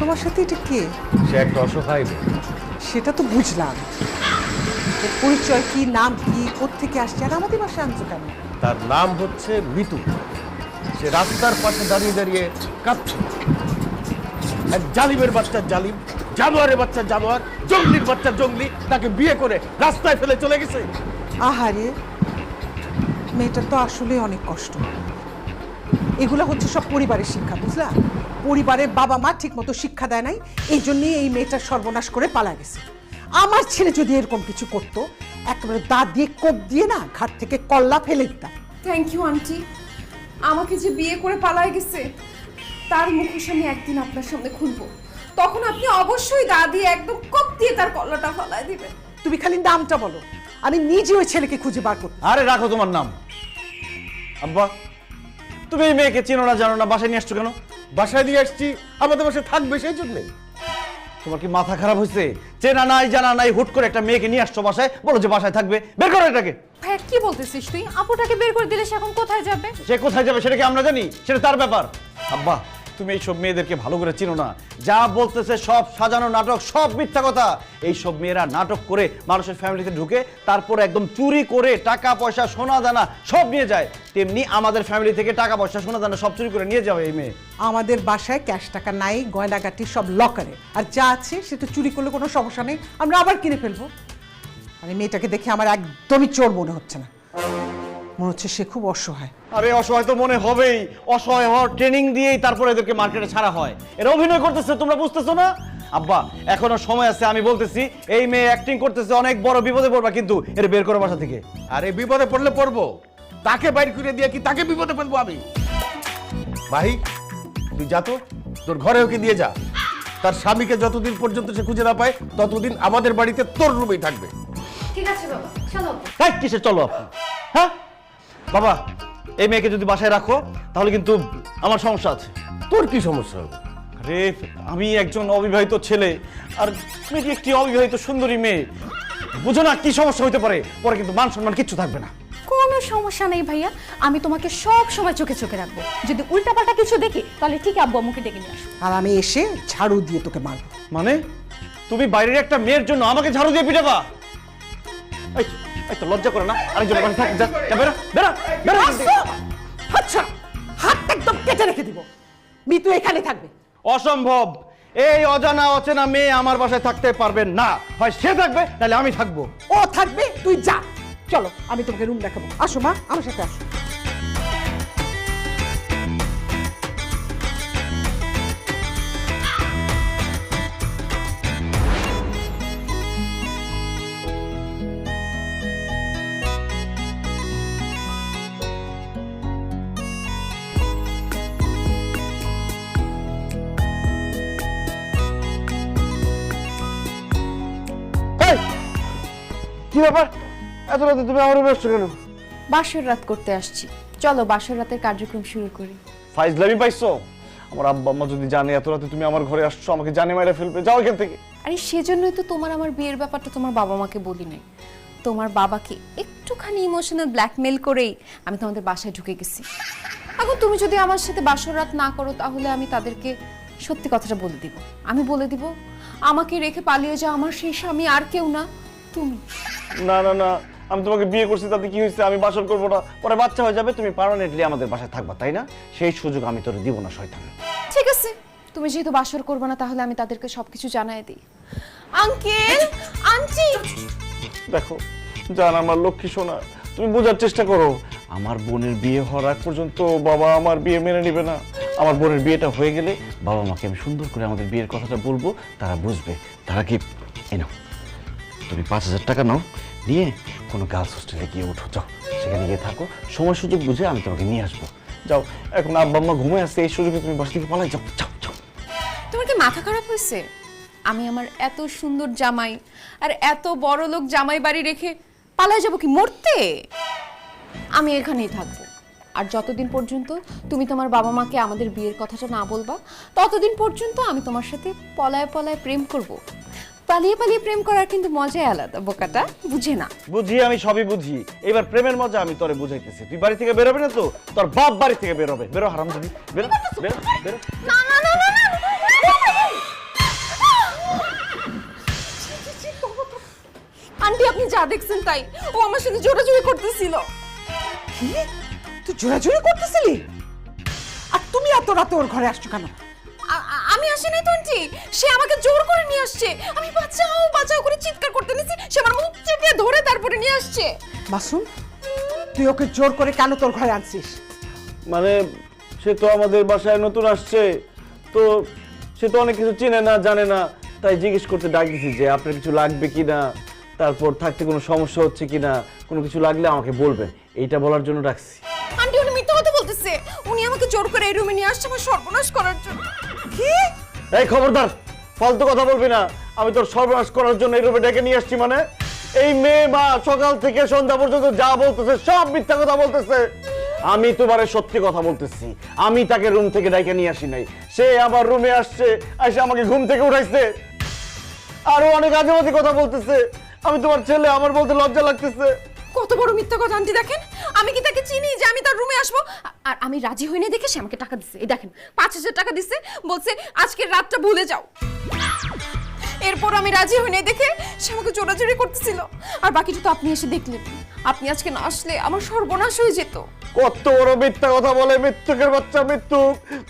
তোমার সাথে এটা কে? সে একটা অসহায় মেয়ে। সেটা তো বুঝলাম। এর পরিচয় কি নাম কি কোত্থেকে আসছে আর আমাদের বাসায় আনছো কেন? তার নাম হচ্ছে মিতু। সে রাস্তার পাশে দাঁড়িয়ে দাঁড়িয়ে কাঁদছে এক জালিমের বাচ্চা জালিম জানোয়ারের বাচ্চা জানোয়ার জঙ্গলির বাচ্চা জঙ্গলি তাকে বিয়ে করে রাস্তায় ফেলে চলে গেছে। আহারে মেয়েটার তো আসলে অনেক কষ্ট। এগুলো হচ্ছে সব পরিবারের শিক্ষা বুঝলা? পরিবারের বাবা মা ঠিক মতো শিক্ষা দেয় নাই এই জন্যই এই মেয়েটার সর্বনাশ করে পালা গেছে। আমার ছেলে যদি এরকম কিছু করতো একেবারে দাঁত দিয়ে কোপ দিয়ে না ঘাট থেকে কল্লা ফেলে দিতাম। থ্যাংক ইউ আন্টি আমাকে যে বিয়ে করে পালায় গেছে তার মুখোশ আমি একদিন আপনার সামনে খুলবো। তখন আপনি অবশ্যই দা দিয়ে একদম কপ দিয়ে তার কল্লাটা ফালায় দিবেন। তুমি খালি নামটা বলো। আমি নিজে ওই ছেলেকে খুঁজে বার করতে আরে রাখো তোমার নাম। আব্বা তুমি এই মেয়েকে চিনো না জানো না বাসায় নিয়ে আসছো কেন? বাসায় নিয়ে আসছি। আমাদের বাসায় থাকবে সেই জন্যে তোমার কি মাথা খারাপ হয়েছে? চেনা নাই জানা নাই হুট করে একটা মেয়েকে নিয়ে আসছো বাসায়? বলো যে বাসায় থাকবে। বের করো এটাকে। ভাইয়া কি বলতেছিস তুই? আপুটাকে বের করে দিলে সে এখন কোথায় যাবে? সে কোথায় যাবে সেটা কি আমরা জানি? সেটা তার ব্যাপার। আব্বা তুমি এইসব মেয়েদেরকে ভালো করে চিনো না। যা বলতেছে সব সাজানো নাটক, সব মিথ্যা কথা। এইসব মেয়েরা নাটক করে মানুষের ফ্যামিলিতে ঢুকে তারপর একদম চুরি করে টাকা, পয়সা, সোনা, দানা সব নিয়ে যায়। তেমনি আমাদের ফ্যামিলি থেকে টাকা, পয়সা, সোনা, দানা সব চুরি করে নিয়ে যাবে এই মেয়ে। আমাদের বাসায় ক্যাশ টাকা নাই, গয়নাগাটি সব লকারে। আর যা আছে সেটা চুরি করলে কোনো সমস্যা নেই, আমরা আবার কিনে ফেলব। আর মেয়েটাকে দেখে আমার একদমই চোর মনে হচ্ছে না। মনে হচ্ছে সে খুব অসহায়। আরে অসহায় তো মনে হবেই। অসহায় হওয়ার ট্রেনিং দিয়েই তারপরে এদেরকে মার্কেটে ছাড়া হয়। এরা অভিনয় করতেছে তোমরা বুঝতেছো না? আব্বা এখনও সময় আছে আমি বলতেছি এই মেয়ে অ্যাক্টিং করতেছে অনেক বড় বিপদে পড়বা কিন্তু এর বের করো বাসা থেকে। আরে বিপদে পড়লে পড়ব। তাকে বাইর করে দিয়ে কি তাকে বিপদে ফেলব আমি? ভাই তুই যা তো তোর ঘরে ওকে দিয়ে যা। তার স্বামীকে যতদিন পর্যন্ত সে খুঁজে না পায় ততদিন আমাদের বাড়িতে তোর রুমেই থাকবে। ঠিক আছে বাবা চলো। তাই কিসে চলো আপনি? হ্যাঁ? বাবা এই মেয়েকে যদি বাসায় রাখো তাহলে কিন্তু আমার সমস্যা আছে। তোর কি সমস্যা? হবে আরে আমি একজন অবিবাহিত ছেলে আর মেয়েটি একটি অবিবাহিত সুন্দরী মেয়ে? বুঝো না কি সমস্যা হতে পারে পরে কিন্তু মান সম্মান কিচ্ছু থাকবে না। কোনো সমস্যা নেই ভাইয়া আমি তোমাকে সব সময় চোখে চোখে রাখব। যদি উল্টাপাল্টা কিছু দেখি তাহলে ঠিক আব্বু আম্মুকে ডেকে নিয়ে আসব। আর আমি এসে ঝাড়ু দিয়ে তোকে মারবো। মানে? তুমি বাইরের একটা মেয়ের জন্য আমাকে ঝাড়ু দিয়ে পিটাবা? এই এই তো লজ্জা করে না? আরেকজন বাসা থাক যা যা, বেরো বেরো বেরো আচ্ছা হাতটা একদম কেটে রেখে দিব। মিতু এখানে থাকবে। অসম্ভব। এই অজানা অচেনা মেয়ে আমার বাসায় থাকতে পারবে না। হয় সে থাকবে নাহলে আমি থাকব। ও থাকবে তুই যা। চলো আমি তোমাকে রুম দেখাবো। আসো মা আমার সাথে আসো। কি ব্যাপার? এত রাতে তুমি আমার রুমে আসছো কেন? বাসর রাত করতে আসছি। চলো বাসর রাতের কার্যক্রম শুরু করি। ফাইজলামি পাইছো? আমার আব্বা আম্মা যদি জানে এত রাতে তুমি আমার ঘরে আসছো আমাকে জানে মাইরা ফেলবে যাও এখান থেকে। আরে সেজন্যই তো তোমার আমার বিয়ের ব্যাপারটা তোমার বাবা মাকে বলি নাই। তোমার বাবাকে একটুখানি ইমোশনাল ব্ল্যাকমেল করেই আমি তোমাদের বাসায় ঢুকে গেছি। এখন তুমি যদি আমার সাথে বাসর রাত না করো তাহলে আমি তাদেরকে সত্যি কথাটা বলে দিব। আমি বলে দিব আমাকে রেখে পালিয়ে যাও আমার সেই স্বামী আর কেউ না তুমি। না না না আমি তোমাকে বিয়ে করছি তাতে কি হয়েছে? আমি বাসর করব না। পরে বাচ্চা হয়ে যাবে তুমি পার্মানেন্টলি আমাদের বাসায় থাকবা তাই না? সেই সুযোগ আমি তোর দিব না শয়তান। ঠিক আছে। তুমি যেহেতু বাসর করবে না তাহলে আমি তাদেরকে সবকিছু জানাই দিই। আঙ্কেল! আন্টি! দেখো জান আমার লক্ষ্মী সোনা তুমি বোঝার চেষ্টা করো। আমার বোনের বিয়ে হওয়ার আগ পর্যন্ত বাবা আমার বিয়ে মেনে নেবে না। আমার বোনের বিয়েটা হয়ে গেলে বাবা মাকে আমি সুন্দর করে আমাদের বিয়ের কথাটা বলব তারা বুঝবে। তারা কি এই নাও। তুমি পাঁচ হাজার টাকা নাও, নিয়ে কোনো গার্লস হোস্টেলে গিয়ে উঠো, যাও। সেখানে গিয়ে থাকো। সময় সুযোগ বুঝে আমি তোমাকে নিয়ে আসব। যাও, এখন আব্বা আম্মা ঘুমে আসছে এই সুযোগে তুমি বাসা থেকে পালাই যাও। যাও যাও। তোমার কি মাথা খারাপ হয়েছে? আমি আমার এত সুন্দর জামাই আর এত বড় লোক জামাই বাড়ি রেখে পালায় যাব কি, মরতে? আমি এখানেই থাকব। আর যতদিন পর্যন্ত তুমি তোমার বাবা মাকে আমাদের বিয়ের কথাটা না বলবা, ততদিন পর্যন্ত আমি তোমার সাথে পলায় পলায় প্রেম করব। পালিয়ে পালিয়ে প্রেম করার কিন্তু মজাই আলাদা বোকাটা বুঝে না বুঝি আমি সবই বুঝি এবার প্রেমের মজা আমি তোরে বুঝাইতেছি তুই বাড়ি থেকে বেরোবে না তো তোর বাপ বাড়ি থেকে বেরোবে বেরো হারাম ধরি বেরো বেরো বেরো না না না না আন্টি আপনি যা দেখছেন তাই ও আমার সাথে জোরাজুরি করতেছিল কি তুই জোরাজুরি করতেছিলি আর তুমি এত রাতে ওর ঘরে আসছো কেন আসি নাই তো আন্টি সে আমাকে জোর করে নিয়ে আসছে। আমি বাঁচাও বাঁচাও করে চিৎকার করতে নিছি সে আমার মুখ চেপে ধরে তারপরে নিয়ে আসছে। মাসুম তুই ওকে জোর করে কেন তোর ঘরে আনছিস? মানে সে তো আমাদের বাসায় নতুন আসছে। তো সে তো অনেক কিছু চেনে না জানে না। তাই জিজ্ঞেস করতে ডাক দিছি যে আপনার কিছু লাগবে কি না তারপর থাকতে কোনো সমস্যা হচ্ছে কি না কোনো কিছু লাগলে আমাকে বলবেন। এইটা বলার জন্য ডাকছি। আন্টি উনি মিথ্যা কথা বলতেছে। উনি আমাকে জোর করে এই রুমে নিয়ে আসছে আমার সর্বনাশ করার জন্য। কি? এই খবরদার, ফালতু কথা বলবি না। আমি তোর সর্বনাশ করার জন্য এই রুমে ডেকে নিয়ে আসছি মানে। এই মেয়ে মা সকাল থেকে সন্ধ্যা পর্যন্ত যা বলতেছে, সব মিথ্যা কথা বলতেছে। আমি তোমারে সত্যি কথা বলতেছি। আমি তাকে রুম থেকে ডেকে নিয়ে আসি নাই। সে আবার রুমে আসছে, এসে আমাকে ঘুম থেকে উঠাইছে। আরও অনেক আজেবাজি কথা বলতেছে। আমি তোমার ছেলে, আমার বলতে লজ্জা লাগতেছে। কত বড় মিথ্যা কথা আন্টি দেখেন? আমি কি তাকে চিনি যে আমি তার রুমে আসব? আর আমি রাজি হইনি দেখে সে আমাকে টাকা দিচ্ছে এই দেখেন পাঁচ হাজার টাকা দিচ্ছে বলছে আজকের রাতটা ভুলে যাও। এরপর আমি রাজি হইনি দেখে সে আমাকে চোরাচুরি করতেছিল। আর বাকিটা তো আপনি এসে দেখলেন। আপনি আজকে না আসলে আমার সর্বনাশ হয়ে যেত। কত বড় মিথ্যা কথা বলে মৃত্যুকের বাচ্চা মৃত্যু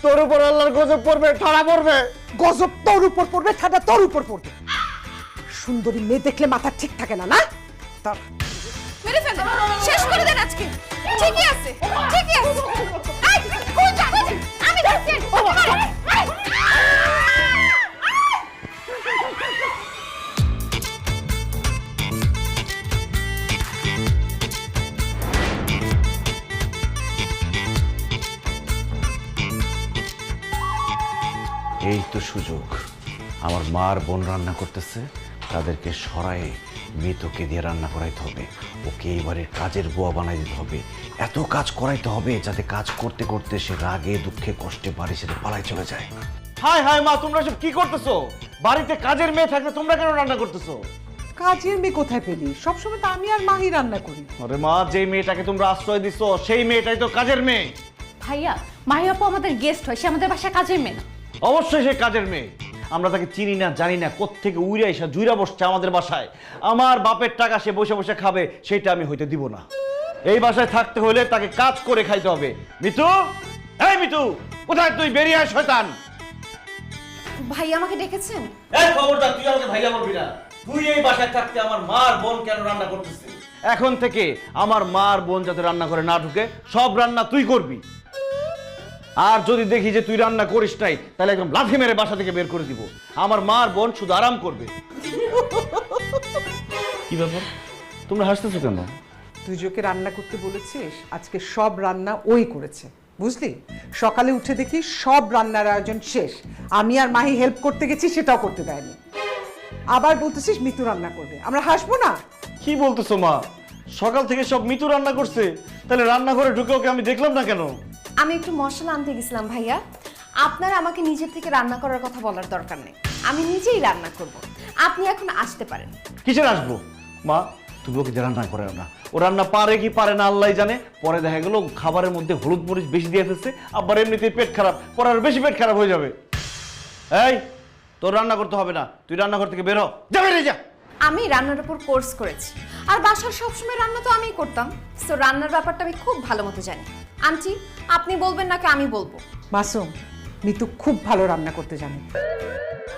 তোর উপর আল্লাহর গজব পড়বে ঠাড়া পড়বে। গজব তোর উপর পড়বে ঠাডা তোর উপর পড়বে। সুন্দরী মেয়ে দেখলে মাথা ঠিক থাকে না না? তা মেরে ফেলেন শেষ করে দেন আজকে। ঠিকই আছে ঠিকই আছে। এই, এই তো সুযোগ। আমার মার বোন রান্না করতেছে তাদেরকে সরায়ে মৃতকে দিয়ে রান্না করাইতে হবে। ওকে এবারে কাজের বুয়া বানাই দিতে হবে। এত কাজ করাইতে হবে যাতে কাজ করতে করতে সে রাগে দুঃখে কষ্টে বাড়ি ছেড়ে পালাই চলে যায়। হাই হাই মা তোমরা সব কি করতেছো? বাড়িতে কাজের মেয়ে থাকলে তোমরা কেন রান্না করতেছো? কাজের মেয়ে কোথায় পেলি? সবসময় তো আমি আর মাহি রান্না করি। আরে মা যে মেয়েটাকে তোমরা আশ্রয় দিছো সেই মেয়েটাই তো কাজের মেয়ে। ভাইয়া মাহি আপু আমাদের গেস্ট হয় সে আমাদের বাসায় কাজের মেয়ে না। অবশ্যই সে কাজের মেয়ে। আমরা তাকে চিনি না জানি না কোত্থেকে উইরা এসা জুইরা বসছে আমাদের বাসায়। আমার বাপের টাকা সে বসে বসে খাবে সেটা আমি হইতে দিব না। এই বাসায় থাকতে হলে তাকে কাজ করে খাইতে হবে। মিতু? এই মিতু কোথায় তুই? বেরিয়ে আয় শয়তান। ভাই আমাকে ডেকেছেন? এই খবরদার তুই আমাকে ভাইয়া বলবি না। তুই এই বাসায় থাকতে আমার মার বোন কেন রান্না করতেছিস? এখন থেকে আমার মার বোন যাতে রান্না করে না ঢুকে সব রান্না তুই করবি। আর যদি দেখি যে তুই রান্না করিস নাই তাহলে একদম লাথি মেরে বাসা থেকে বের করে দিব। আমার মার বোন শুধু আরাম করবে। কি ব্যাপার? তোমরা হাসতেছো কেন? তুই যে ওকে রান্না করতে বলেছিস আজকে সব রান্না ওই করেছে। বুঝলি? সকালে উঠে দেখি সব রান্নার আয়োজন শেষ। আমি আর মাহি হেল্প করতে গেছি সেটাও করতে দেয়নি। আবার বলতেছিস মিতু রান্না করবে। আমরা হাসবো না? কি বলতেছো মা? সকাল থেকে সব মিতু রান্না করছে। তাহলে রান্নাঘরে ঢুকে ওকে আমি দেখলাম না কেন? আমি একটু মশলা আনতে গেছিলাম ভাইয়া। আপনার আমাকে নিজের থেকে রান্না করার কথা বলার দরকার নেই। আমি নিজেই রান্না করব। আপনি এখন আসতে পারেন। কিসের আসব? মা তুমি ওকে রান্না করে না। ও রান্না পারে কি পারে না আল্লাহ জানে। পরে দেখা গেল খাবারের মধ্যে হলুদ মরিচ বেশি দিয়ে ফেলছে। আবার এমনিতেই পেট খারাপ। পরে আর বেশি পেট খারাপ হয়ে যাবে। এই তোর রান্না করতে হবে না। তুই রান্নাঘর থেকে বেরো। যাবে রে যা। আমি রান্নার উপর কোর্স করেছি। আর বাসার সবসময় রান্না তো আমিই করতাম। সো রান্নার ব্যাপারটা আমি খুব ভালো মতো জানি। আন্টি আপনি বলবেন নাকি আমি বলব? মাসুম মিতু খুব ভালো রান্না করতে জানে।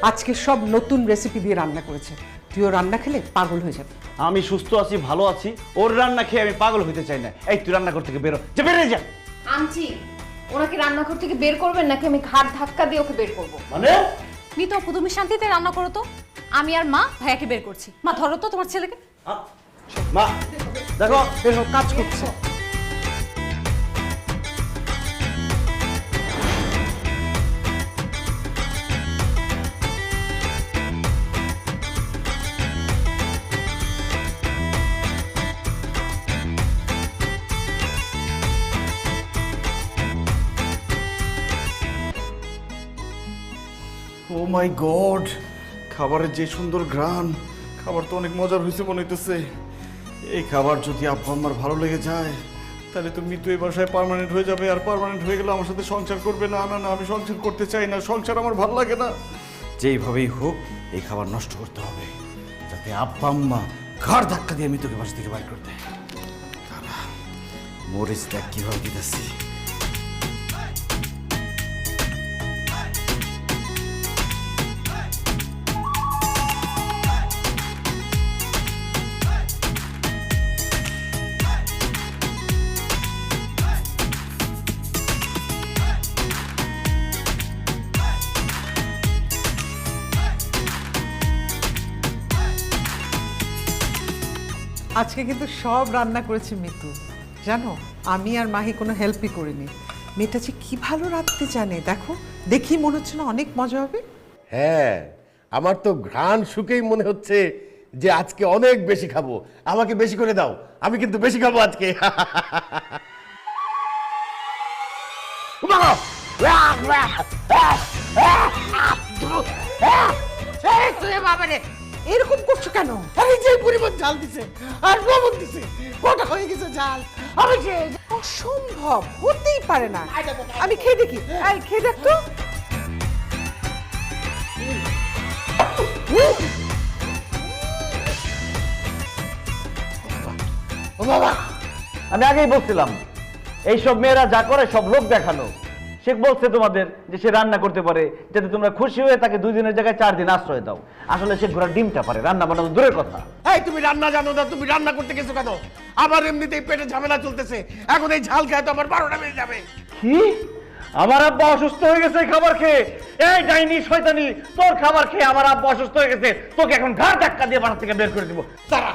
আজকে সব নতুন রেসিপি দিয়ে রান্না করেছে। তুইও রান্না খেলে পাগল হয়ে যাবে। আমি সুস্থ আছি ভালো আছি। ওর রান্না খেয়ে আমি পাগল হইতে চাই না। এই তুই রান্নাঘর থেকে বেরো যা বেরিয়ে যা। আন্টি ওনাকে রান্নাঘর থেকে বের করবেন নাকি আমি ঘাট ধাক্কা দিয়ে ওকে বের করব? মানে? মিতো আপু তুমি শান্তিতে রান্না করো তো। আমি আর মা ভাইয়াকে বের করছি। মা ধরো তো তোমার ছেলেকে। মা দেখো বের কাজ করছে। ও মাই গড, খাবারের যে সুন্দর ঘ্রাণ, খাবার তো অনেক মজার হয়েছে মনে হইতেছে। এই খাবার যদি আব্বা আমার ভালো লেগে যায়, তাহলে তো মৃত্যু এই বাসায় পার্মানেন্ট হয়ে যাবে, আর পার্মানেন্ট হয়ে গেলে আমার সাথে সংসার করবে না না না, আমি সংসার করতে চাই না, সংসার আমার ভালো লাগে না। যেইভাবেই হোক, এই খাবার নষ্ট করতে হবে, যাতে আব্বা আম্মা ঘর ধাক্কা দিয়ে আমি তোকে বাসা থেকে বাইর করতে দাঁড়া মরিচ দেখ কীভাবে দিতেছি? আজকে কিন্তু সব রান্না করেছে মিতু জানো আমি আর মাহি কোনো হেল্পই করিনি মেয়েটা যে কি ভালো রাঁধতে জানে দেখো দেখি মনে হচ্ছে না অনেক মজা হবে হ্যাঁ আমার তো ঘ্রাণ শুকেই মনে হচ্ছে যে আজকে অনেক বেশি খাব আমাকে বেশি করে দাও আমি কিন্তু বেশি খাব আজকে এরকম করছ কেন? আরে যে পরিমাণ জাল দিছে আর লবণ দিছে কটা হয়ে গেছে জাল? আমি খেয়ে অসম্ভব হতেই পারে না। আমি খেয়ে দেখি। এই খেয়ে দেখ তো। ও বাবা আমি আগেই বলছিলাম এইসব মেয়েরা যা করে সব লোক দেখানো। সে বলছে তোমাদের যে সে রান্না করতে পারে যাতে তোমরা খুশি হয়ে তাকে দুই দিনের জায়গায় চার দিন আশ্রয় দাও। আসলে সে ঘোড়ার ডিমটা পারে রান্না বানানো দূরের কথা। এই তুমি রান্না জানো না তুমি রান্না করতে গেছো কেন? আমার এমনিতেই পেটে ঝামেলা চলতেছে। এখন এই ঝাল খায় তো আমার বারোটা বেজে যাবে। কি? আমার আব্বা অসুস্থ হয়ে গেছে খাবার খেয়ে? এই ডাইনি শয়তানি তোর খাবার খেয়ে আমার আব্বা অসুস্থ হয়ে গেছে। তোকে এখন ঘাড় ধাক্কা দিয়ে বাসা থেকে বের করে দিব। তারা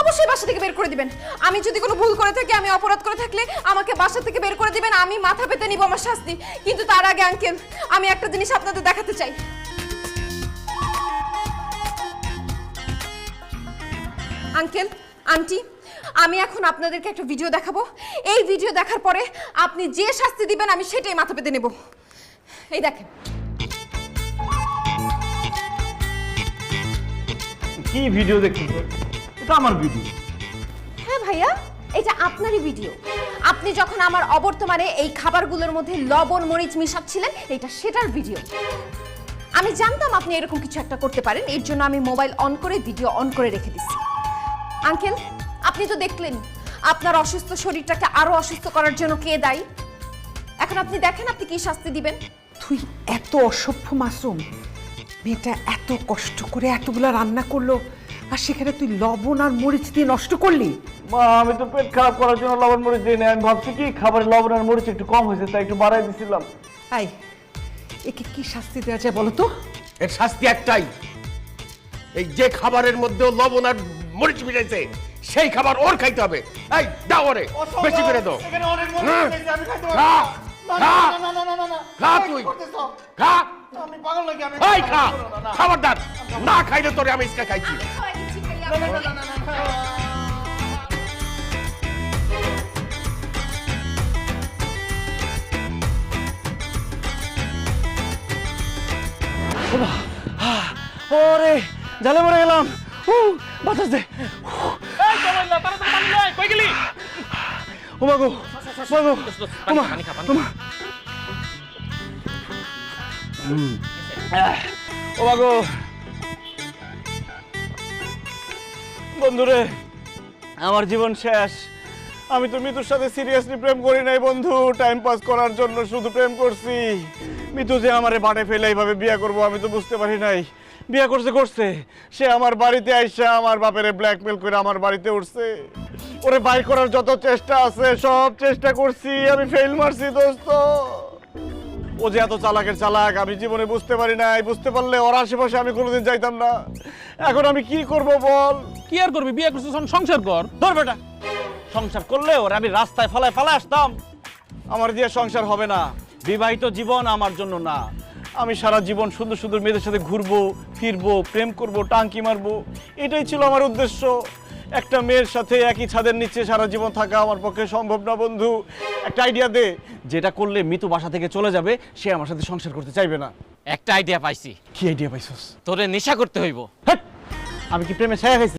অবশ্যই বাসা থেকে বের করে দিবেন। আমি যদি কোনো ভুল করে থাকি, আমি অপরাধ করে থাকলে আমাকে বাসা থেকে বের করে দিবেন, আমি মাথা পেতে নিব আমার শাস্তি। কিন্তু তার আগে, আঙ্কেল, আমি একটা জিনিস আপনাদের দেখাতে চাই। আঙ্কেল, আন্টি, আমি এখন আপনাদেরকে একটা ভিডিও দেখাবো। এই ভিডিও দেখার পরে আপনি যে শাস্তি দিবেন, আমি সেটাই মাথা পেতে নেব। এই দেখেন। কি ভিডিও দেখছিস এটা আমার ভিডিও হ্যাঁ ভাইয়া এটা আপনারই ভিডিও আপনি যখন আমার অবর্তমানে এই খাবারগুলোর মধ্যে লবণ মরিচ মিশাচ্ছিলেন এটা সেটার ভিডিও আমি জানতাম আপনি এরকম কিছু একটা করতে পারেন এর জন্য আমি মোবাইল অন করে ভিডিও অন করে রেখে দিচ্ছি। আঙ্কেল আপনি তো দেখলেন আপনার অসুস্থ শরীরটাকে আরও অসুস্থ করার জন্য কে দায়ী? এখন আপনি দেখেন আপনি কি শাস্তি দিবেন? তুই এত অসভ্য মাসুম। মেয়েটা এত কষ্ট করে এতগুলা রান্না করল আর সেখানে তুই লবণ আর মরিচ দিয়ে নষ্ট করলি? মা আমি তো পেট খারাপ করার জন্য লবণ মরিচ দিই না আমি ভাবছি কি খাবারে লবণ আর মরিচ একটু কম হয়েছে তাই একটু বাড়াই দিছিলাম। আই একে কি শাস্তি দেওয়া যায় বলো তো? এর শাস্তি একটাই। এই যে খাবারের মধ্যে লবণ আর মরিচ মিশাইছে সেই খাবার ওর খাইতে হবে। এই দাও ওরে বেশি করে দাও। হুম। খা, খা, খা তুই। খা। এই খা। খাবারদার না খাইলে তোরে আমি ইসকা খাইছি। ওরে জালে মরে গেলাম। বাতাস দে। ও ওমা ওমা। বন্ধুরে, আমার জীবন শেষ। আমি তো মিতুর সাথে সিরিয়াসলি প্রেম করি নাই বন্ধু। টাইম পাস করার জন্য শুধু প্রেম করছি। মিতু যে আমারে বাড়ে ফেলে এইভাবে বিয়ে করব, আমি তো বুঝতে পারি নাই। বিয়ে করছে করছে। সে আমার বাড়িতে আইসা আমার বাপেরে ব্ল্যাকমেল করে আমার বাড়িতে উঠছে। ওরে বাই করার যত চেষ্টা আছে, সব চেষ্টা করছি। আমি ফেল মারছি, দোস্ত। ও যে এত চালাকের চালাক আমি জীবনে বুঝতে পারি নাই। বুঝতে পারলে ওর আশেপাশে আমি কোনোদিন যাইতাম না। এখন আমি কি করব বল? কি আর করবি? বিয়ে করছিস সংসার কর। ধর বেটা। সংসার করলে ওর আমি রাস্তায় ফলায় ফেলা আসতাম। আমার দিয়ে সংসার হবে না। বিবাহিত জীবন আমার জন্য না। আমি সারা জীবন সুন্দর সুন্দর মেয়েদের সাথে ঘুরবো ফিরবো প্রেম করব টাঙ্কি মারবো। এটাই ছিল আমার উদ্দেশ্য। একটা মেয়ের সাথে একই ছাদের নিচে সারা জীবন থাকা আমার পক্ষে সম্ভব না বন্ধু। একটা আইডিয়া দে যেটা করলে মিতু বাসা থেকে চলে যাবে সে আমার সাথে সংসার করতে চাইবে না। একটা আইডিয়া পাইছি। কি আইডিয়া পাইছস? তোরে নেশা করতে হইব! আমি কি প্রেমে ছায়া খাইছি?